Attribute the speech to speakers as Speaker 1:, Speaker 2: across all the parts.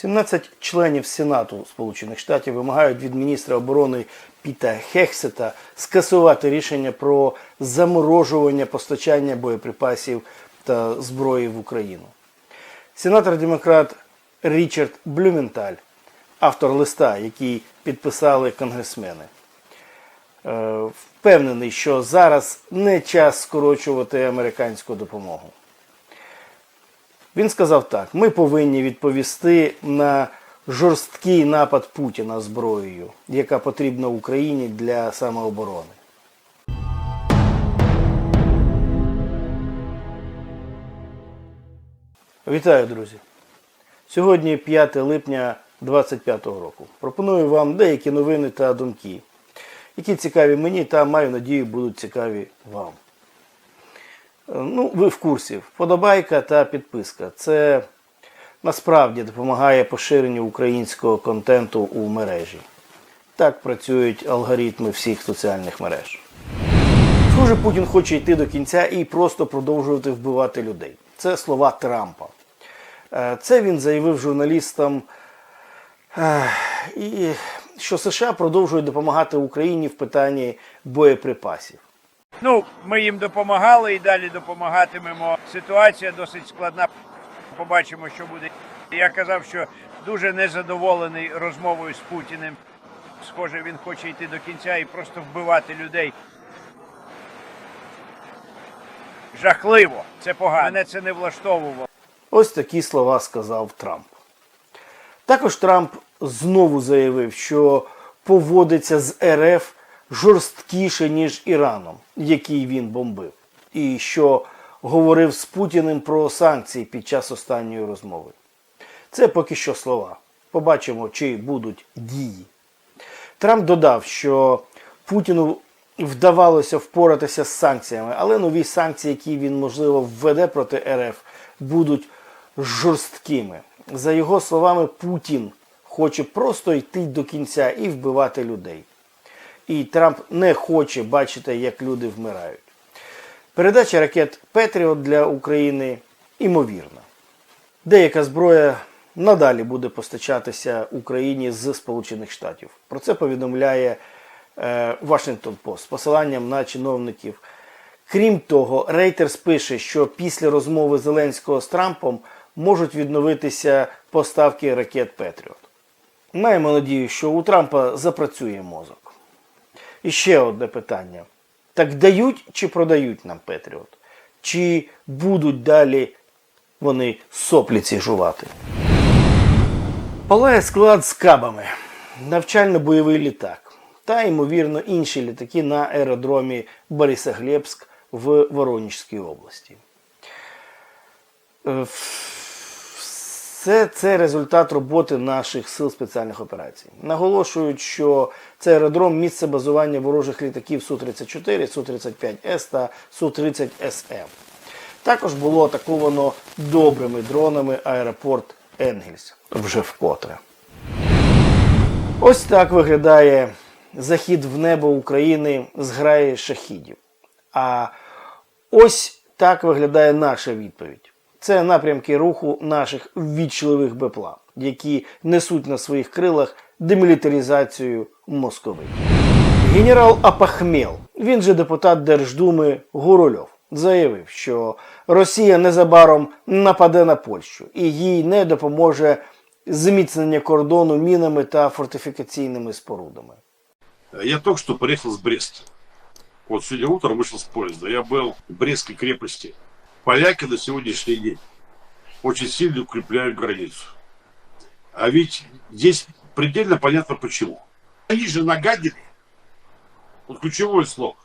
Speaker 1: 17 членів Сенату Сполучених Штатів вимагають від міністра оборони Піта Хексета скасувати рішення про заморожування постачання боєприпасів та зброї в Україну. Сенатор-демократ Річард Блюменталь, автор листа, який підписали конгресмени, е, впевнений, що зараз не час скорочувати американську допомогу. Він сказав так: ми повинні відповісти на жорсткий напад Путіна зброєю, яка потрібна Україні для самооборони. Вітаю, друзі! Сьогодні 5 липня 2025 року. Пропоную вам деякі новини та думки, які цікаві мені та маю надію будуть цікаві вам. Е, Ну, ви в курсі. Вподобайка та підписка. Це насправді допомагає поширенню українського контенту у мережі. Так працюють алгоритми всіх соціальних мереж. Схоже, Путін хоче йти до кінця і просто продовжувати вбивати людей. Це слова Трампа. Е, Це він заявив журналістам, е, що США продовжують допомагати Україні в питанні боєприпасів.
Speaker 2: Ну, ми їм допомагали і далі допомагатимемо. Ситуація досить складна. Побачимо, що буде. Я казав, що дуже незадоволений розмовою з Путіним. Схоже, він хоче йти до кінця і просто вбивати людей. Жахливо, це погано. Мене це не влаштовувало.
Speaker 1: Ось такі слова сказав Трамп. Також Трамп знову заявив, що поводиться з РФ жорсткіше, ніж Іраном, який він бомбив, і що говорив з Путіним про санкції під час останньої розмови. Це поки що слова. Побачимо, чи будуть дії. Трамп додав, що Путіну вдавалося впоратися з санкціями, але нові санкції, які він можливо введе проти РФ, будуть жорсткими. За його словами, Путін хоче просто йти до кінця і вбивати людей. І Трамп не хоче бачити, як люди вмирають. Передача ракет Петріот для України імовірна. Деяка зброя надалі буде постачатися Україні з Сполучених Штатів. Про це повідомляє Washington Post з посиланням на чиновників. Крім того, Рейтерс пише, що після розмови Зеленського з Трампом можуть відновитися поставки ракет Петріот. Маємо надію, що у Трампа запрацює мозок. І ще одне питання: так дають чи продають нам Петріот? Чи будуть далі вони сопліці жувати? Палає склад з кабами, навчально-бойовий літак та, ймовірно, інші літаки на аеродромі Борисоглебськ в Воронежській області. Все це результат роботи наших сил спеціальних операцій. Наголошують, що це аеродром місце базування ворожих літаків Су-34, Су-35С та Су-30СМ. Також було атаковано добрими дронами аеропорт Енгельс вже вкотре. Ось так виглядає захід в небо України з граї шахідів. А ось так виглядає наша відповідь. Це напрямки руху наших ввічливих БПЛА, які несуть на своїх крилах демілітаризацію Москови. Генерал Апахмел, він же депутат Держдуми Гурольов, заявив, що Росія незабаром нападе на Польщу і їй не допоможе зміцнення кордону мінами та фортифікаційними спорудами.
Speaker 3: Я только что приехал с Бреста. Вот сегодня утром вышел с поезда. Я был в Брестской крепости. Поляки на сегодняшний день очень сильно укрепляют границу. А ведь здесь предельно понятно почему. Они же нагадили. Вот ключевое слово.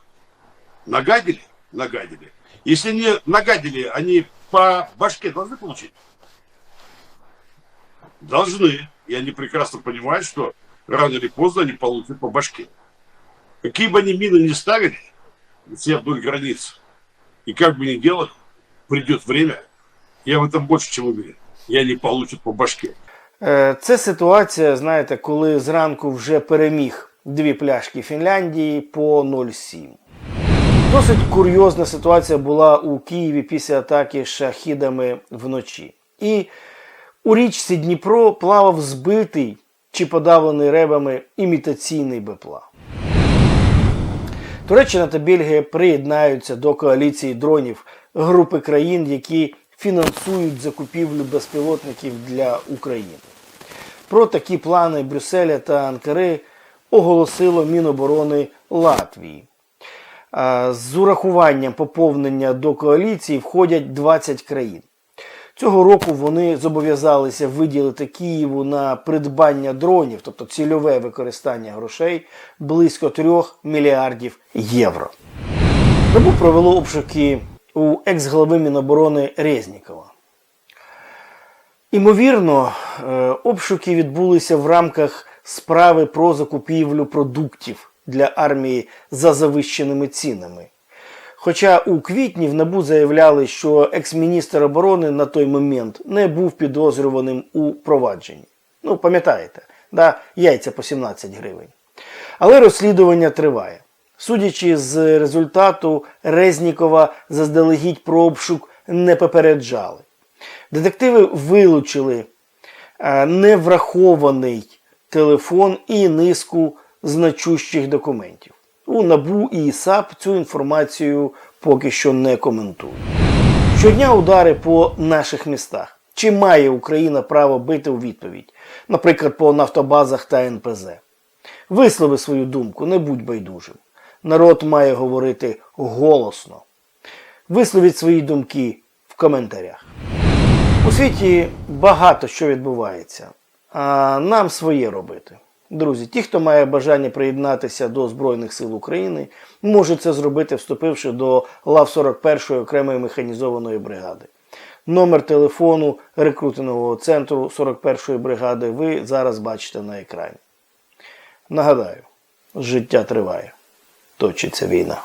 Speaker 3: Нагадили? Нагадили. Если не нагадили, они по башке должны получить? Должны. И они прекрасно понимают, что рано или поздно они получат по башке. Какие бы они мины ни ставили, все вдоль границ, и как бы ни делали, придет время, я в этом больше чем уверен, и они получат по башке.
Speaker 1: Е, Це ситуація, знаєте, коли зранку вже переміг дві пляшки Фінляндії по 0,7. Досить курйозна ситуація була у Києві після атаки шахідами вночі. І У річці Дніпро плавав збитий чи подавлений ребами імітаційний бепла. Туреччина та Бельгія приєднаються до коаліції дронів групи країн, які фінансують закупівлю безпілотників для України. Про такі плани Брюсселя та Анкари оголосило Міноборони Латвії. З урахуванням поповнення до коаліції входять 20 країн. Цього року вони зобов'язалися виділити Києву на придбання дронів, тобто цільове використання грошей, близько 3 мільярдів євро. НАБУ провело обшуки у екс-глави Міноборони Резнікова. Імовірно, е, обшуки відбулися в рамках справи про закупівлю продуктів для армії за завищеними цінами. Хоча у квітні в НАБУ заявляли, що екс-міністр оборони на той момент не був підозрюваним у провадженні. Ну, пам'ятаєте, да, яйця по 17 гривень. Але розслідування триває. Судячи з результату, Резнікова заздалегідь про обшук не попереджали. Детективи вилучили е, неврахований телефон і низку значущих документів. У НАБУ і САП цю інформацію поки що не коментують. Щодня удари по наших містах. Чи має Україна право бити у відповідь? Наприклад, по нафтобазах та НПЗ. Вислови свою думку, не будь байдужим. Народ має говорити голосно. Висловіть свої думки в коментарях. У світі багато що відбувається, а нам своє робити. Друзі, ті, хто має бажання приєднатися до Збройних сил України, може це зробити, вступивши до лав 41-ї окремої механізованої бригади. Номер телефону рекрутингового центру 41-ї бригади ви зараз бачите на екрані. Нагадаю, життя триває, точиться війна.